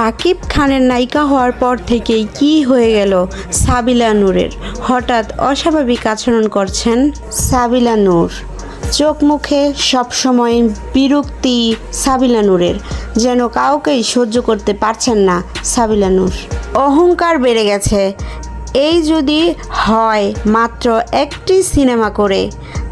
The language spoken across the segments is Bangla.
শাকিব খানের নায়িকা হওয়ার পর থেকেই কি হয়ে গেল সাবিলা নূরের? হঠাৎ অস্বাভাবিক আচরণ করছেন সাবিলা নূর। চোখ মুখে সবসময় বিরক্তি সাবিলা নূরের, যেন কাউকেই সহ্য করতে পারছেন না সাবিলা নূর। অহংকার বেড়ে গেছে। এই যদি হয় মাত্র একটি সিনেমা করে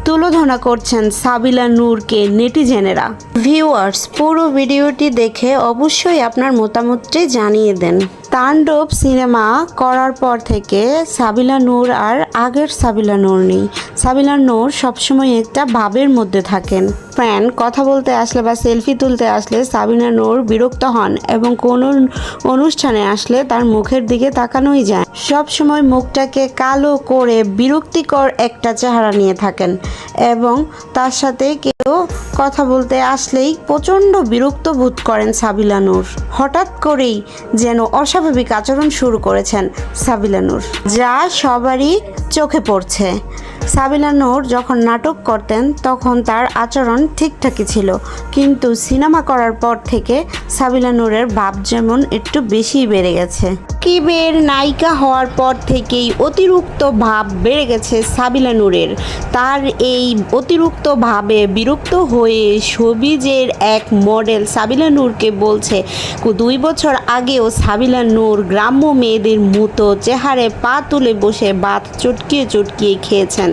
তুলোধনা করছেন সাবিলা নূরকে নেটিজেনেরা। ভিউয়ার্স পুরো ভিডিওটি দেখে অবশ্যই আপনার মতামতটি জানিয়ে দেন। তাণ্ডব সিনেমা করার পর থেকে সাবিলা নূর আর আগের সাবিলা নূর নেই। সাবিলা নূর সবসময় একটা ভাবের মধ্যে থাকেন। ফ্যান কথা বলতে আসলে বা সেলফি তুলতে আসলে সাবিনা নূর বিরক্ত হন এবং কোনো অনুষ্ঠানে আসলে তার মুখের দিকে তাকানোই যায়। সব সময় মুখটাকে কালো করে বিরক্তিকর একটা চেহারা নিয়ে থাকেন। এবং তার সাথে কেউ কথা বলতে আসলেই প্রচণ্ড বিরক্ত বোধ করেন সাবিলানুর হঠাৎ করেই যেন অস্বাভাবিক আচরণ শুরু করেছেন সাবিলানুর যা সবারই চোখে পড়ছে। সাবিলা নূর যখন নাটক করতেন, তখন তার আচরণ ঠিকঠাকই ছিল। কিন্তু সিনেমা করার পর থেকে সাবিলা নূরের ভাব যেমন একটু বেশিই বেড়ে গেছে। কিবের নায়িকা হওয়ার পর থেকেই অতিরিক্ত ভাব বেড়ে গেছে সাবিলা নূরের। তার এই অতিরিক্ত ভাবে বিরক্ত হয়ে সবিজের এক মডেল সাবিলা নূরকে বলছে, দুই বছর আগেও সাবিলা নূর গ্রাম্য মেয়েদের মতো চেহারে পা তুলে বসে ভাত চটকিয়ে চটকিয়ে খেয়েছেন।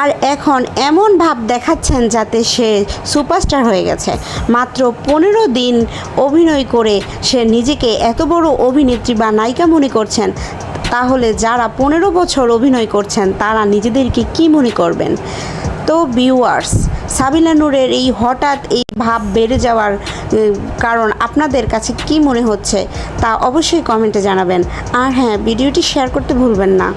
আর এখন এমন ভাব দেখাচ্ছেন যাতে সে সুপারস্টার হয়ে গেছে। মাত্র পনেরো দিন অভিনয় করে সে নিজেকে এত বড় অভিনেত্রী বা নায়িকা মনে করছেন, তাহলে যারা পনেরো বছর অভিনয় করছেন, তারা নিজেদেরকে কি মনে করবেন? তো ভিউয়ার্স সাবিলা নূরের এই হঠাৎ এই ভাব বেড়ে যাওয়ার কারণ আপনাদের কাছে কি মনে হচ্ছে, তা অবশ্যই কমেন্টে জানাবেন। আর হ্যাঁ ভিডিওটি শেয়ার করতে ভুলবেন না।